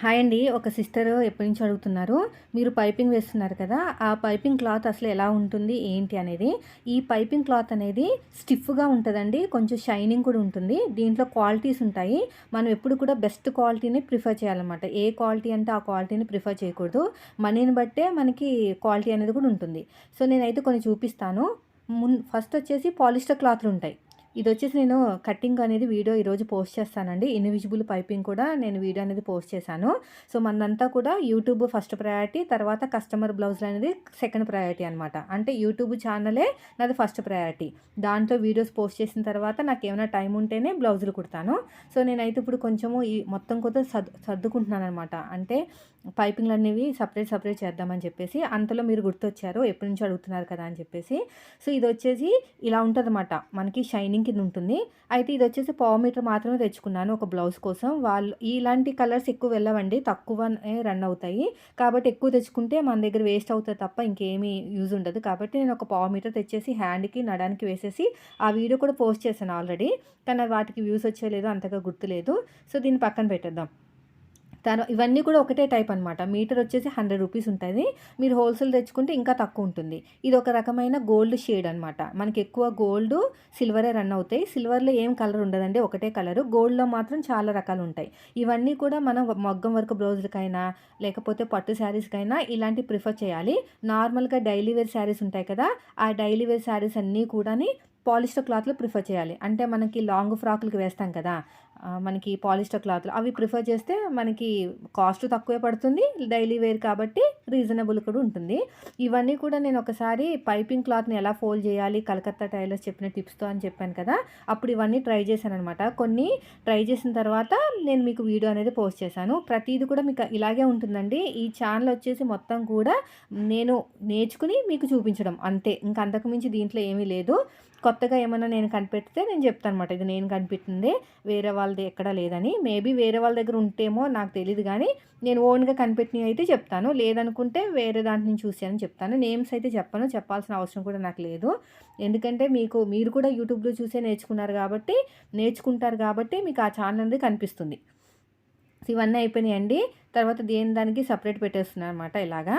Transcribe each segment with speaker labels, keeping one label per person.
Speaker 1: Hi అండి. ఒక sister ఎప్పటి నుంచి అడుగుతున్నారు మీరు పైపింగ్ వేస్తున్నారు కదా ఆ పైపింగ్ క్లాత్ అసలు ఎలా ఉంటుంది ఏంటి అనేది. ఈ పైపింగ్ క్లాత్ అనేది స్టిఫ్గా ఉంటుందండి కొంచెం షైనింగ్ కూడా ఉంటుంది దీంట్లో క్వాలిటీస్ ఉంటాయి. మనం ఎప్పుడు కూడా బెస్ట్ క్వాలిటీని ప్రిఫర్ చేయాలన్నమాట. ఏ క్వాలిటీ అంటే ఆ క్వాలిటీని ప్రిఫర్ చేయకూడదు. మనీని బట్టే మనకి క్వాలిటీ అనేది కూడా ఉంటుంది. సో నేనైతే కొన్ని చూపిస్తాను. మున్ ఫస్ట్ వచ్చేసి పాలిస్టర్ క్లాత్లు ఉంటాయి. ఇది వచ్చేసి నేను కటింగ్ అనేది వీడియో ఈరోజు పోస్ట్ చేస్తానండి. ఇన్విజిబుల్ పైపింగ్ కూడా నేను వీడియో అనేది పోస్ట్ చేశాను. సో మనంతా కూడా యూట్యూబ్ ఫస్ట్ ప్రయారిటీ తర్వాత కస్టమర్ బ్లౌజులు అనేది సెకండ్ ప్రయారిటీ అనమాట అంటే యూట్యూబ్ ఛానలే నాది ఫస్ట్ ప్రయారిటీ. దాంట్లో వీడియోస్ పోస్ట్ చేసిన తర్వాత నాకు ఏమైనా టైం ఉంటేనే బ్లౌజులు కుడతాను. సో నేనైతే ఇప్పుడు కొంచెము ఈ మొత్తం కొత్త సర్దు సర్దుకుంటున్నాను అనమాట అంటే పైపింగ్లు అనేవి సపరేట్ సపరేట్ చేద్దామని చెప్పేసి అంతలో మీరు గుర్తొచ్చారు ఎప్పటి నుంచి అడుగుతున్నారు కదా అని చెప్పేసి. సో ఇది వచ్చేసి ఇలా ఉంటుంది మనకి షైనింగ్ కింద ఉంటుంది. అయితే ఇది వచ్చేసి పావు మీటర్ మాత్రమే తెచ్చుకున్నాను ఒక బ్లౌజ్ కోసం. వాళ్ళు ఇలాంటి కలర్స్ ఎక్కువ వెళ్ళవండి. తక్కువ రన్ అవుతాయి. కాబట్టి ఎక్కువ తెచ్చుకుంటే మన దగ్గర వేస్ట్ అవుతుంది తప్ప ఇంకేమీ యూజ్ ఉండదు. కాబట్టి నేను ఒక పావు మీటర్ తెచ్చేసి హ్యాండ్కి నడానికి వేసేసి ఆ వీడియో కూడా పోస్ట్ చేశాను ఆల్రెడీ. కానీ వాటికి వ్యూస్ వచ్చేలేదు అంతగా గుర్తులేదు. సో దీన్ని పక్కన పెట్టేద్దాం. తను ఇవన్నీ కూడా ఒకటే టైప్ అనమాట మీటర్ వచ్చేసి హండ్రెడ్ రూపీస్ ఉంటుంది. మీరు హోల్సేల్ తెచ్చుకుంటే ఇంకా తక్కువ ఉంటుంది. ఇది ఒక రకమైన గోల్డ్ షేడ్ అనమాట మనకి ఎక్కువ గోల్డ్ సిల్వరే రన్ అవుతాయి. సిల్వర్లో ఏం కలర్ ఉండదండి. ఒకటే కలరు. గోల్డ్లో మాత్రం చాలా రకాలు ఉంటాయి. ఇవన్నీ కూడా మనం మగ్గం వర్క్ బ్లౌజులకైనా లేకపోతే పట్టు శారీస్కైనా ఇలాంటి ప్రిఫర్ చేయాలి. నార్మల్గా డైలీ వేర్ శారీస్ ఉంటాయి కదా ఆ డైలీ వేర్ శారీస్ అన్నీ కూడా పాలిస్టర్ క్లాత్లు ప్రిఫర్ చేయాలి. అంటే మనకి లాంగ్ ఫ్రాక్లకి వేస్తాం కదా మనకి పాలిస్టర్ క్లాత్లు అవి ప్రిఫర్ చేస్తే మనకి కాస్ట్ తక్కువే పడుతుంది డైలీ వేర్ కాబట్టి రీజనబుల్ కూడా ఉంటుంది. ఇవన్నీ కూడా నేను ఒకసారి పైపింగ్ క్లాత్ని ఎలా ఫోల్డ్ చేయాలి కలకత్తా టైలర్స్ చెప్పిన టిప్స్తో అని చెప్పాను కదా అప్పుడు ఇవన్నీ ట్రై చేశాను అనమాట కొన్ని ట్రై చేసిన తర్వాత నేను మీకు వీడియో అనేది పోస్ట్ చేశాను. ప్రతిది కూడా మీకు ఇలాగే ఉంటుందండి. ఈ ఛానల్ వచ్చేసి మొత్తం కూడా నేను నేర్చుకుని మీకు చూపించడం అంతే. ఇంకా అంతకుమించి దీంట్లో ఏమీ లేదు. కొత్తగా ఏమైనా నేను కనిపెడితే నేను చెప్తాను అనమాట ఇది నేను కనిపెట్టింది వేరే వాళ్ళది ఎక్కడా లేదని. మేబీ వేరే వాళ్ళ దగ్గర ఉంటేమో నాకు తెలియదు కానీ నేను ఓన్గా కనిపెట్టినవి అయితే చెప్తాను. లేదనుకుంటే వేరే దాంట్ నుంచి చూసానని చెప్తాను. నేమ్స్ అయితే చెప్పను. చెప్పాల్సిన అవసరం కూడా నాకు లేదు. ఎందుకంటే మీకు మీరు కూడా యూట్యూబ్లో చూసే నేర్చుకున్నారు కాబట్టి నేర్చుకుంటారు కాబట్టి మీకు ఆ ఛానల్ అనేది కనిపిస్తుంది. ఇవన్నీ అయిపోయినాయండి. తర్వాత దేని దానికి సపరేట్ పెట్టేస్తున్నాను అనమాట ఇలాగా.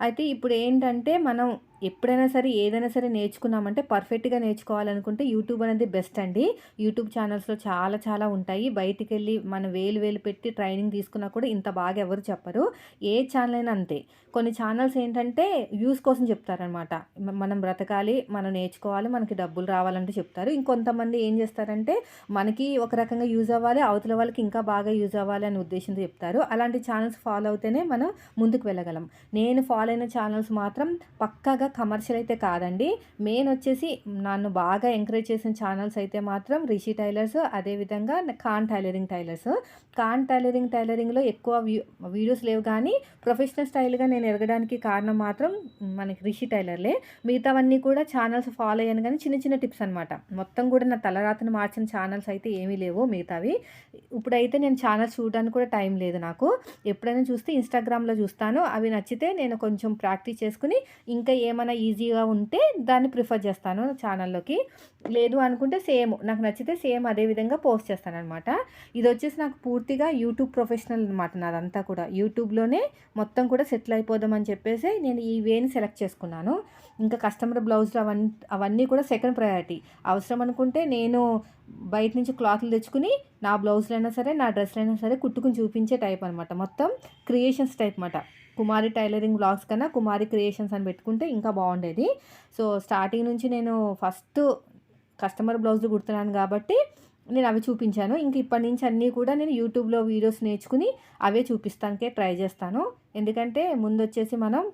Speaker 1: అయితే ఇప్పుడు ఏంటంటే మనం ఎప్పుడైనా సరే ఏదైనా సరే నేర్చుకున్నామంటే పర్ఫెక్ట్గా నేర్చుకోవాలనుకుంటే యూట్యూబ్ అనేది బెస్ట్ అండి. యూట్యూబ్ ఛానల్స్లో చాలా చాలా ఉంటాయి. బయటికి వెళ్ళి మనం వేలు వేలు పెట్టి ట్రైనింగ్ తీసుకున్నా కూడా ఇంత బాగా ఎవరు చెప్పరు. ఏ ఛానల్ అయినా అంతే. కొన్ని ఛానల్స్ ఏంటంటే వ్యూస్ కోసం చెప్తారనమాట మనం బ్రతకాలి మనం నేర్చుకోవాలి మనకి డబ్బులు రావాలంటే చెప్తారు. ఇంకొంతమంది ఏం చేస్తారంటే మనకి ఒక రకంగా యూజ్ అవ్వాలి అవతల వాళ్ళకి ఇంకా బాగా యూజ్ అవ్వాలి అనే ఉద్దేశంతో చెప్తారు. అలాంటి ఛానల్స్ ఫాలో అవుతేనే మనం ముందుకు వెళ్ళగలం. నేను ఫాలో అయిన ఛానల్స్ మాత్రం పక్కాగా కమర్షియల్ అయితే కాదండి. మెయిన్ వచ్చేసి నన్ను బాగా ఎంకరేజ్ చేసిన ఛానల్స్ అయితే మాత్రం రిషి టైలర్స్ అదేవిధంగా Khan tailoring tailors Khan tailoring టైలరింగ్లో ఎక్కువ వీడియోస్ లేవు కానీ ప్రొఫెషనల్ స్టైల్గా నేను ఎరగడానికి కారణం మాత్రం మనకి రిషి టైలర్లే మిగతావన్నీ కూడా ఛానల్స్ ఫాలో అయ్యాను కానీ చిన్న చిన్న టిప్స్ అనమాట మొత్తం కూడా నా తలరాతను మార్చిన ఛానల్స్ అయితే ఏమీ లేవు మిగతావి. ఇప్పుడైతే నేను ఛానల్స్ చూడడానికి కూడా టైం లేదు నాకు. ఎప్పుడైనా చూస్తే ఇన్స్టాగ్రామ్లో చూస్తాను. అవి నచ్చితే నేను కొంచెం ప్రాక్టీస్ చేసుకుని ఇంకా ఏం ఏమైనా ఈజీగా ఉంటే దాన్ని ప్రిఫర్ చేస్తాను ఛానల్లోకి. లేదు అనుకుంటే సేమ్ నాకు నచ్చితే సేమ్ అదే విధంగా పోస్ట్ చేస్తాను అనమాట ఇది వచ్చేసి నాకు పూర్తిగా యూట్యూబ్ ప్రొఫెషనల్ అనమాట నాదంతా కూడా. యూట్యూబ్లోనే మొత్తం కూడా సెటిల్ అయిపోదామని చెప్పేసి నేను ఈ వేని సెలెక్ట్ చేసుకున్నాను. ఇంకా కస్టమర్ బ్లౌజ్లు అవన్నీ అవన్నీ కూడా సెకండ్ ప్రయారిటీ. అవసరం అనుకుంటే నేను బయట నుంచి క్లాత్లు తెచ్చుకుని నా బ్లౌజ్లైనా సరే నా డ్రెస్లైనా సరే కుట్టుకుని చూపించే టైప్ అనమాట మొత్తం క్రియేషన్స్ టైప్ అనమాట కుమారి టైలరింగ్ బ్లాగ్స్ కన్నా కుమారి క్రియేషన్స్ అని పెట్టుకుంటే ఇంకా బాగుండేది. సో స్టార్టింగ్ నుంచి నేను ఫస్ట్ కస్టమర్ బ్లౌజులు కుడుతున్నాను కాబట్టి నేను అవి చూపించాను. ఇంక ఇప్పటి నుంచి అన్నీ కూడా నేను యూట్యూబ్లో వీడియోస్ నేర్చుకుని అవే చూపిస్తానికే ట్రై చేస్తాను. ఎందుకంటే ముందు వచ్చేసి మనం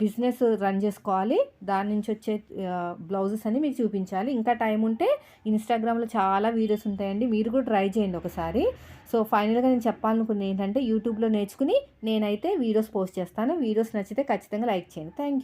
Speaker 1: బిజినెస్ రన్ చేసుకోవాలి. దాని నుంచి వచ్చే బ్లౌజెస్ అని మీకు చూపించాలి. ఇంకా టైం ఉంటే ఇన్స్టాగ్రామ్లో చాలా వీడియోస్ ఉంటాయండి. మీరు కూడా ట్రై చేయండి ఒకసారి. సో ఫైనల్గా నేను చెప్పాలనుకున్నది ఏంటంటే యూట్యూబ్లో నేర్చుకుని నేనైతే వీడియోస్ పోస్ట్ చేస్తాను. వీడియోస్ నచ్చితే ఖచ్చితంగా లైక్ చేయండి. Thank you